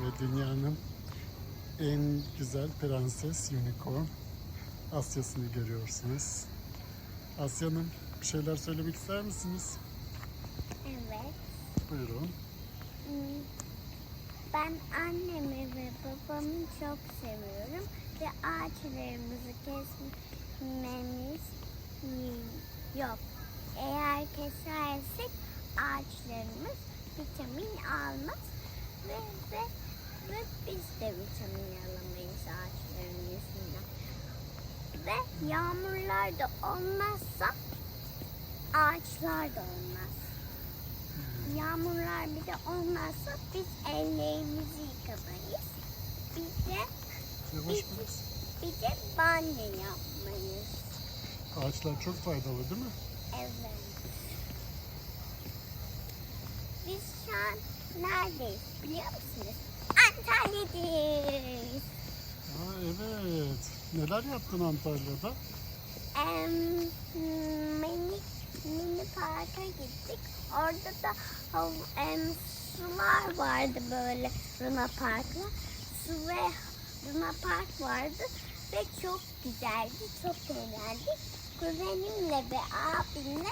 ve dünyanın en güzel prenses unicorn Asya'sını görüyorsunuz. Asya'nın bir şeyler söylemek ister misiniz? Evet. Buyurun. Hmm, Ben annemi ve babamı çok seviyorum ve ağaçlarımızı kesmemiz yok. Eğer kesersek ağaçlarımız vitamin almaz ve ve ve biz de vitamin alamayız ağaçların yüzünden. Ve yağmurlar da olmazsa ağaçlar da olmaz. Yağmurlar bir de olmazsa biz ellerimizi yıkamayız. Bir de, bir de banyo yapmayız. Ağaçlar çok faydalı değil mi? Evet. Biz şu an neredeyiz biliyor musunuz? Antalya'dayız. Aa, evet. Neler yaptın Antalya'da? Em, mini, mini parka gittik. Orada da hav- em, sular vardı böyle Luna Park'la. Su ve Luna Park vardı ve çok güzeldi, çok eğlendik. Kuzenimle ve abimle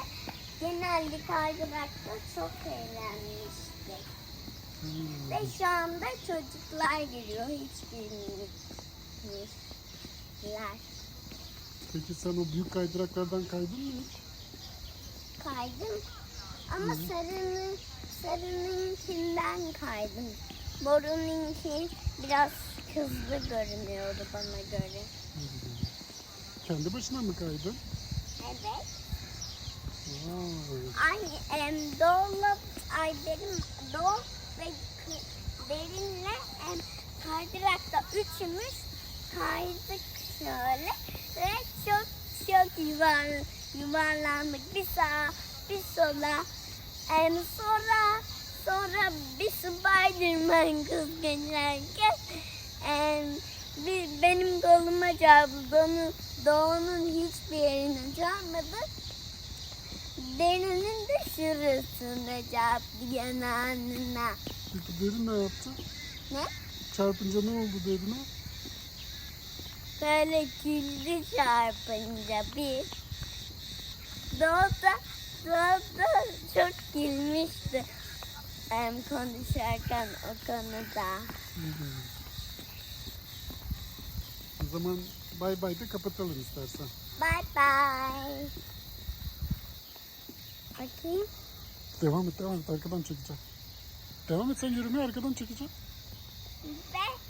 genelde kaydırakta çok eğlenmiştik. Ve şu anda çocuklar geliyor, hiç bilmiyorlar. Peki sen o büyük kaydıraklardan kaydın mı hiç? kaydım. Ama sarının sarınınkinden kaydım. Morununki biraz hızlı görünüyordu bana göre. Kendi başına mı kaydın? Evet. Vay. Ay, em, Doğu'la, ay derin, Doğu ve K- Derin'le em, kaydırakta üçümüz kaydık şöyle ve çok çok yuvar, yuvarlandık. Bir sağa bir sola. Em, sonra sonra bir Spiderman kız geçerken em, bir, benim koluma çarptı. Doğu'nun, Doğu'nun hiçbir yerine çarpmadı. Derinin de şurasına çarptı yanağına. Peki derin ne yaptı? Ne? Çarpınca ne oldu derine? Böyle güldü çarpınca bir. Doğuda, Doğuda çok gülmüştü. Hem konuşarken o konuda. O zaman bay bay da kapatalım istersen. Bye bye. Bakayım. Devam et devam et arkadan çekeceğim. Devam et sen yürümeye arkadan çekeceğim. Ve